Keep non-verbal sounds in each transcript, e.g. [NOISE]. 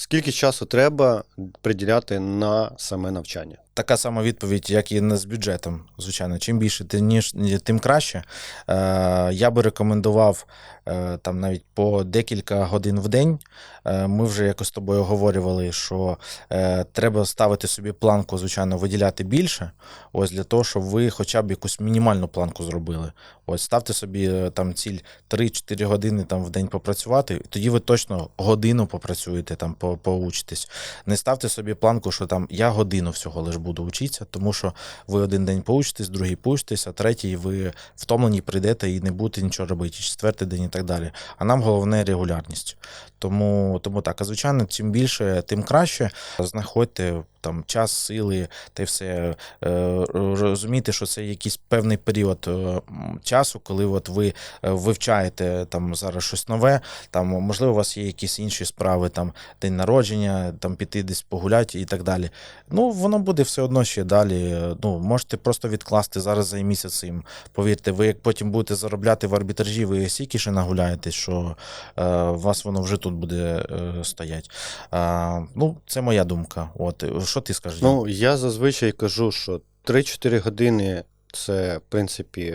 Скільки часу треба приділяти на саме навчання? Така сама відповідь, як і з бюджетом. Звичайно, чим більше, тим ніж тим краще. Е, я би рекомендував е, там навіть по декілька годин в день. Е, ми вже якось з тобою оговорювали, що треба ставити собі планку, звичайно, виділяти більше. Ось для того, щоб ви хоча б якусь мінімальну планку зробили. Ось ставте собі там ціль 3-4 години там в день попрацювати, і тоді ви точно годину попрацюєте там, по- поучитесь. Не ставте собі планку, що там я годину всього лиш буду вчитися, тому що ви один день поучитесь, другий поучитесь, а третій ви втомлені прийдете і не будете нічого робити, четвертий день і так далі. А нам головне регулярність. Тому, тому так, а звичайно, чим більше, тим краще. Знаходьте там час, сили та й все. Е, Розумійте, що це якийсь певний період е, часу, коли от ви е, вивчаєте там зараз щось нове. Там, можливо, у вас є якісь інші справи, там день народження, там піти десь погуляти і так далі. Ну, воно буде все одно ще далі. Ну, можете просто відкласти зараз займіться цим. Повірте, ви як потім будете заробляти в арбітражі, ви стільки ще нагуляєте, що е, вас воно вже тут буде е, стоять. А, ну, це моя думка. От е, що ти скажеш? Ну, я зазвичай кажу, що 3-4 години це, в принципі,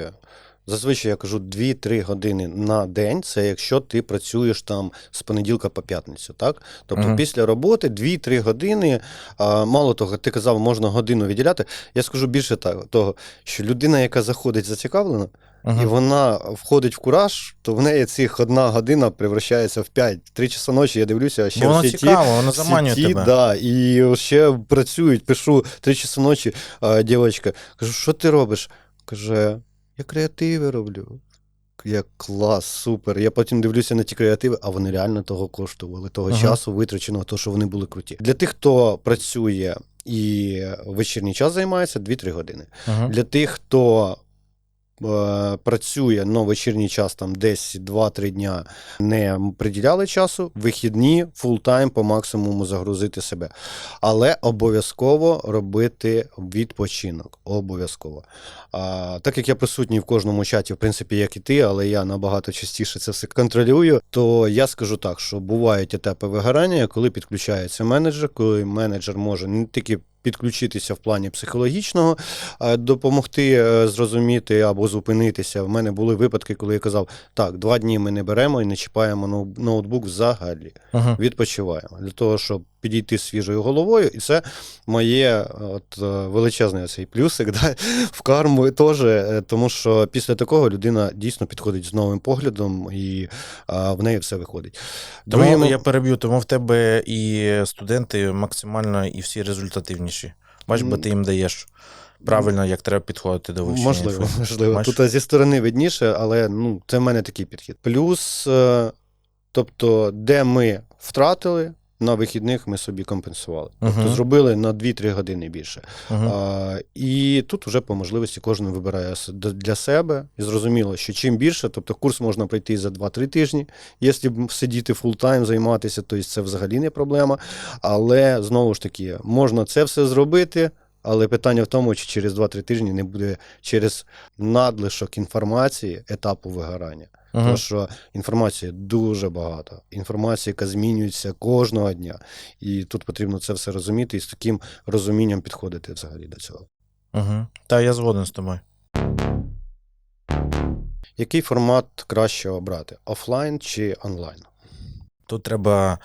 зазвичай я кажу 2-3 години на день. Це якщо ти працюєш там з понеділка по п'ятницю, так? Тобто Мгм. після роботи 2-3 години. А, мало того, ти казав, можна годину виділяти. Я скажу більше так, того, що людина, яка заходить зацікавлена, Мгм. і вона входить в кураж, то в неї цих одна година превращається в 5. Три часа ночі я дивлюся, а ще воно в сіті, цікаво, воно заманює сіті, тебе. Да, і ще працюють, пишу три часа ночі, а, дівчинка, кажу, що ти робиш? Каже, я креативи роблю. Я клас, супер. Я потім дивлюся на ті креативи, а вони реально того коштували, того Ага. часу витраченого, того, що вони були круті. Для тих, хто працює і вечірній час займається, 2-3 години. Мгм. Для тих, хто працює на вечірній час, там десь 2-3 дня не приділяли часу, вихідні, фултайм по максимуму загрузити себе. Але обов'язково робити відпочинок. Обов'язково. А, так як я присутній в кожному чаті, в принципі, як і ти, але я набагато частіше це все контролюю, то я скажу так, що бувають етапи вигорання, коли підключається менеджер, коли менеджер може не тільки підключитися в плані психологічного, допомогти е, зрозуміти або зупинитися. В мене були випадки, коли я казав: так, два дні ми не беремо і не чіпаємо ноу- ноутбук взагалі. Мгм. Відпочиваємо для того, щоб підійти свіжою головою, і це моє е, от е, величезний цей плюсик [LAUGHS] да, в карму теж, е, тому що після такого людина дійсно підходить з новим поглядом, і а, в неї все виходить. Тому Другий я переб'ю, тому в тебе і студенти максимально і всі результативніші. Бач, бо ти їм даєш правильно, як треба підходити до вивчення. Можливо, інфу. можливо. Бачиш? Тут зі сторони видніше, але ну, це в мене такий підхід. Плюс, е, тобто, де ми втратили, на вихідних ми собі компенсували. Тобто зробили на 2-3 години більше. Мгм. А, і тут вже по можливості кожен вибирає для себе. І зрозуміло, що чим більше, тобто курс можна пройти за 2-3 тижні, якщо сидіти фултайм, займатися, то це взагалі не проблема. Але знову ж таки, можна це все зробити. Але питання в тому, чи через 2-3 тижні не буде через надлишок інформації етапу вигорання. Мгм. Тому що інформації дуже багато. Інформація, яка змінюється кожного дня. І тут потрібно це все розуміти і з таким розумінням підходити взагалі до цього. Мгм. Та я згоден з тобою. Який формат краще обрати? Офлайн чи онлайн? Тут треба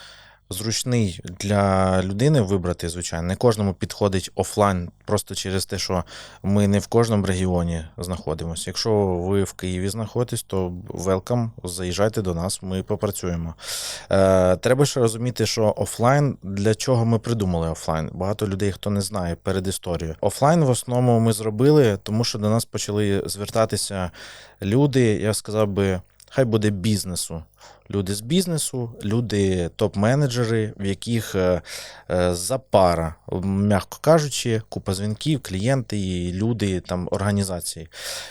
зручний для людини вибрати, звичайно. Не кожному підходить офлайн, просто через те, що ми не в кожному регіоні знаходимося. Якщо ви в Києві знаходитесь, то велкам, заїжджайте до нас, ми попрацюємо. Е, треба ще розуміти, що офлайн для чого ми придумали офлайн. Багато людей, хто не знає перед історією. Офлайн в основному ми зробили, тому що до нас почали звертатися люди, я сказав би, хай буде бізнесу. Люди з бізнесу, люди топ-менеджери, в яких е, е, запара, м'яко кажучи, купа дзвінків, клієнти, люди, там, організації.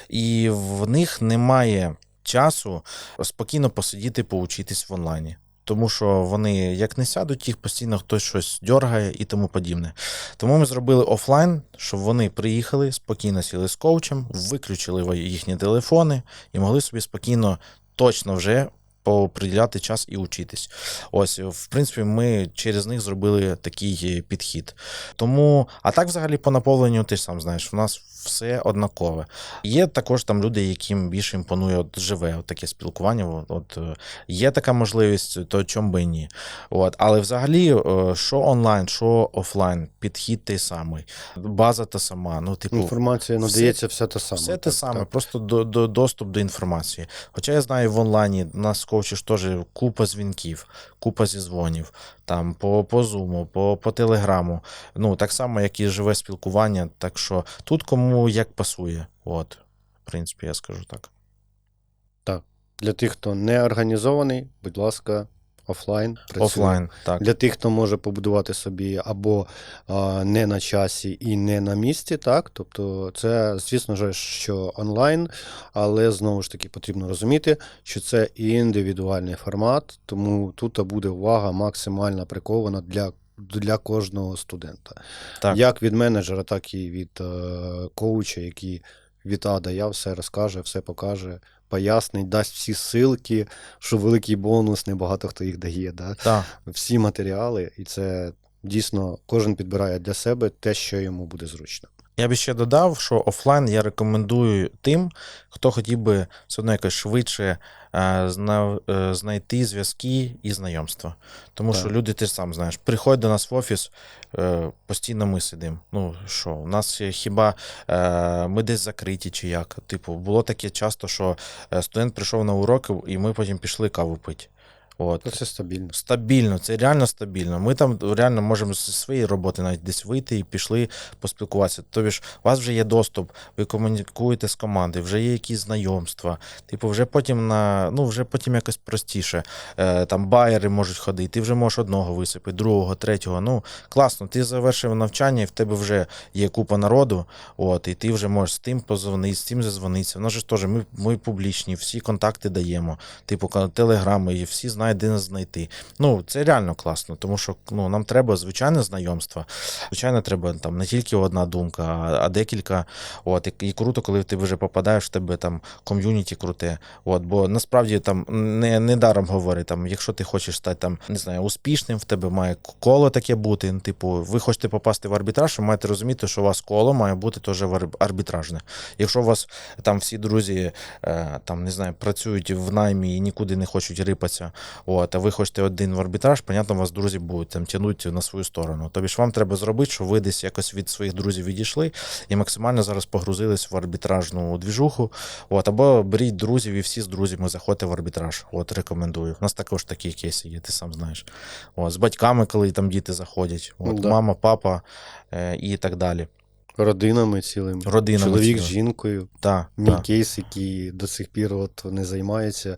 І в них немає часу спокійно посидіти, поучитись в онлайні. Тому що вони як не сядуть, їх постійно хтось щось дьоргає і тому подібне. Тому ми зробили офлайн, щоб вони приїхали, спокійно сіли з коучем, виключили їхні телефони і могли собі спокійно, точно вже поприділяти час і учитись. Ось, в принципі, ми через них зробили такий е, підхід. Тому, а так, взагалі, по наповненню, ти ж сам знаєш, у нас все однакове. Є також там люди, яким більше імпонує от живе от таке спілкування. От, от е, є така можливість, то чому би і ні. От, але взагалі, е, що онлайн, що офлайн, підхід той самий, база та сама. Ну, типу, Інформація надається все те саме. все те саме, так. просто до, до, доступ до інформації. Хоча я знаю, в онлайні нас коучі ж теж купа дзвінків, купа зізвонів, там по, по Zoom, по, по Телеграму. Ну, так само, як і живе спілкування. Так що тут кому як пасує. От, в принципі, я скажу так. Для тих, хто не організований, будь ласка, офлайн. працює. Офлайн, так. Для тих, хто може побудувати собі або а, не на часі і не на місці, так тобто, це, звісно ж, що онлайн, але знову ж таки потрібно розуміти, що це індивідуальний формат, тому тут буде увага максимально прикована для. Для кожного студента. Так. Як від менеджера, так і від е, коуча, який від А до Я все розкаже, все покаже, пояснить, дасть всі ссылки, що великий бонус, небагато хто їх дає. Да? Так. всі матеріали, і це дійсно кожен підбирає для себе те, що йому буде зручно. Я би ще додав, що офлайн я рекомендую тим, хто хотів би все одно якось швидше знайти зв'язки і знайомства. Тому Так. що люди, ти сам знаєш, приходь до нас в офіс, е, постійно ми сидимо. Ну що, у нас хіба е, ми десь закриті чи як? Типу, було таке часто, що е, студент прийшов на уроки, і ми потім пішли каву пити. От. Це стабільно. Стабільно, це реально стабільно. Ми там реально можемо зі своєї роботи навіть десь вийти і пішли поспілкуватися. Тобі ж у вас вже є доступ, ви комунікуєте з командою, вже є якісь знайомства. Типу, вже потім на ну вже потім якось простіше. Е, там байери можуть ходити, ти вже можеш одного висипати, другого, третього. Ну класно, ти завершив навчання, і в тебе вже є купа народу. От, і ти вже можеш з тим позвонити, з тим зазвонитися. Воно ж теж ми, ми публічні, всі контакти даємо типу телеграми, і всі знають, де нас знайти. Ну, це реально класно, тому що ну, нам треба звичайне знайомство. Звичайно, треба там не тільки одна думка, а, декілька. От, і, і круто, коли ти вже попадаєш в тебе там ком'юніті круте. От, бо насправді там не, не даром говорить, там, якщо ти хочеш стати там, не знаю, успішним, в тебе має коло таке бути. ну, Типу, ви хочете попасти в арбітраж, ви маєте розуміти, що у вас коло має бути теж арбітражне. Якщо у вас там всі друзі е, там не знаю, працюють в наймі і нікуди не хочуть рипатися. От, а ви хочете один в арбітраж, понятно, вас друзі будуть там тягнути на свою сторону. Тобі ж вам треба зробити, щоб ви десь якось від своїх друзів відійшли і максимально зараз погрузились в арбітражну двіжуху. От, або беріть друзів і всі з друзями заходьте в арбітраж. От, рекомендую. У нас також такі кейси є, ти сам знаєш. От, з батьками, коли там діти заходять, от, Ну, да. мама, папа е, і так далі. Родинами цілими. Родинами Чоловік з жінкою. Так, Мій так. кейс, який до сих пір от не займається.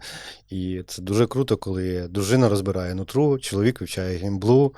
І це дуже круто, коли дружина розбирає нутру, чоловік вивчає геймблу,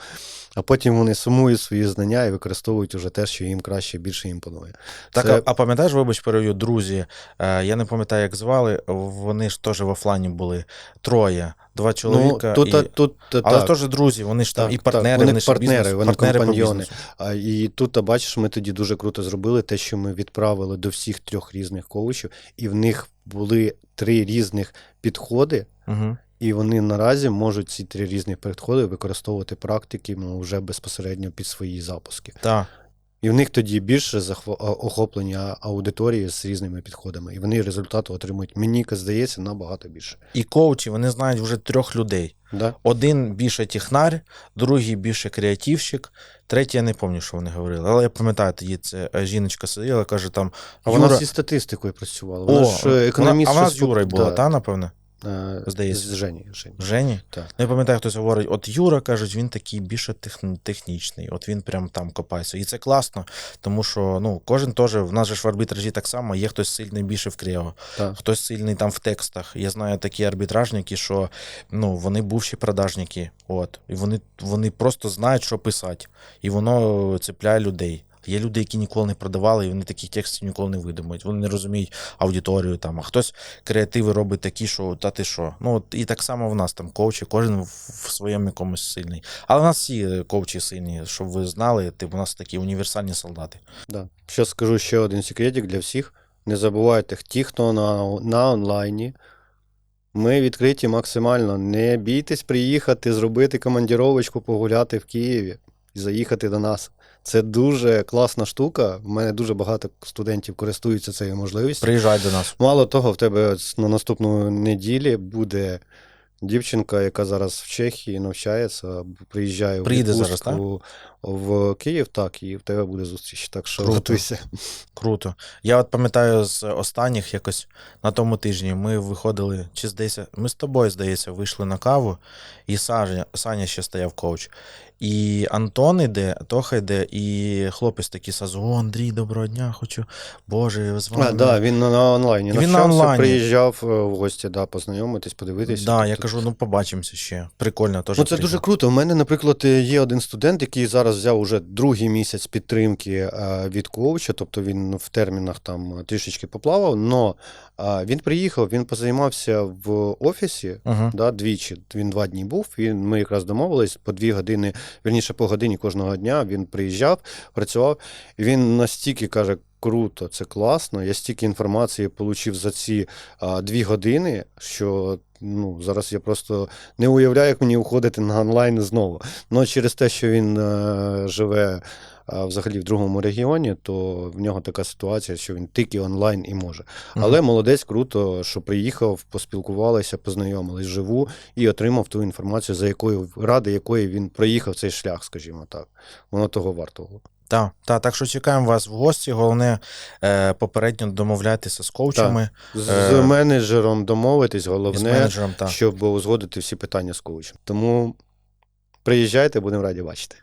а потім вони сумують свої знання і використовують уже те, що їм краще більше імпонує. Так, Це- а, а пам'ятаєш, вибач, перевів, друзі, е, я не пам'ятаю, як звали, вони ж теж в офлайні були. Троє, два чоловіка. ну, тут, і... та- тут, Але так. теж друзі, вони ж там Так, і так, партнери, вони вони, ж партнери, бізнес, вони партнери компаньйони. А, і тут, бачиш, ми тоді дуже круто зробили те, що ми відправили до всіх трьох різних коучів, і в них були три різних підходи, Угу. і вони наразі можуть ці три різних підходи використовувати практики ну, вже безпосередньо під свої запуски. Так. І в них тоді більше охоплення аудиторії з різними підходами. І вони результату отримують, мені здається, набагато більше. І коучі, вони знають вже трьох людей. Да? Один більше технар, другий більше креативщик, третій я не пам'ятаю, що вони говорили. Але я пам'ятаю, тоді це е, жіночка сиділа, каже там. А вона зі статистикою працювала. О, ж е, економіст. а вона з Юрою була, да, та, напевне? Здається. З Жені. Жені. Жені? Так. Ну, я пам'ятаю, хтось говорить, от Юра кажуть, він такий більше техн- технічний, от він прям там копається. І це класно, тому що ну, кожен теж, в нас же ж в арбітражі так само, є хтось сильний більше в кріо, Так. хтось сильний там в текстах. Я знаю такі арбітражники, що ну, вони бувші продажники, от, і вони, вони просто знають, що писати, і воно цепляє людей. Є люди, які ніколи не продавали, і вони таких текстів ніколи не видумають. Вони не розуміють аудиторію там. А хтось креативи робить такі, що та ти що. Ну от і так само в нас там коучі, кожен в, своєму якомусь сильний. Але в нас всі е, коучі сильні, щоб ви знали, типу, у нас такі універсальні солдати. Да. Ще скажу ще один секретик для всіх. Не забувайте, ті, хто на, на онлайні, Ми відкриті максимально. Не бійтесь приїхати, зробити командіровочку, погуляти в Києві і заїхати до нас. Це дуже класна штука. У мене дуже багато студентів користуються цією можливістю. Приїжджай до нас. Мало того, в тебе на наступну неділі буде дівчинка, яка зараз в Чехії навчається, приїжджає в Приїде зараз, відпустку в Київ, так, і в тебе буде зустріч. Так що Круто. готуйся. Круто. Я от пам'ятаю з останніх якось на тому тижні ми виходили, чи здається, ми з тобою, здається, вийшли на каву, і Саня, Саня ще стояв коуч. І Антон іде, Тоха йде, і хлопець такий сразу, о, Андрій, доброго дня, хочу. Боже, з вами. А, да, він на, онлайні. Він на онлайні. приїжджав е, в гості, да, познайомитись, подивитися. Да, я кажу, ну побачимося ще. Прикольно теж. Ну, це приїхав. дуже круто. У мене, наприклад, є один студент, який зараз взяв уже другий місяць підтримки е, від коуча, тобто він в термінах там трішечки поплавав, але він приїхав, він позаймався в офісі. Угу. Да, двічі. Він два дні був. і ми якраз домовились по дві години, верніше по годині кожного дня. Він приїжджав, працював. І він настільки каже: круто, це класно. Я стільки інформації отримав за ці а, дві години, що ну, зараз я просто не уявляю, як мені уходити на онлайн знову. Ну, через те, що він е, живе. а, Взагалі в другому регіоні, то в нього така ситуація, що він тільки онлайн і може. Але молодець, круто, що приїхав, поспілкувалися, познайомились живу і отримав ту інформацію, за якою ради якої він проїхав цей шлях, скажімо так. Воно того вартого. Так, та, так що чекаємо вас в гості. Головне е, попередньо домовлятися з коучами, З, Е, менеджером домовитись, головне, менеджером. Щоб узгодити всі питання з коучем. Тому приїжджайте, будемо раді бачити.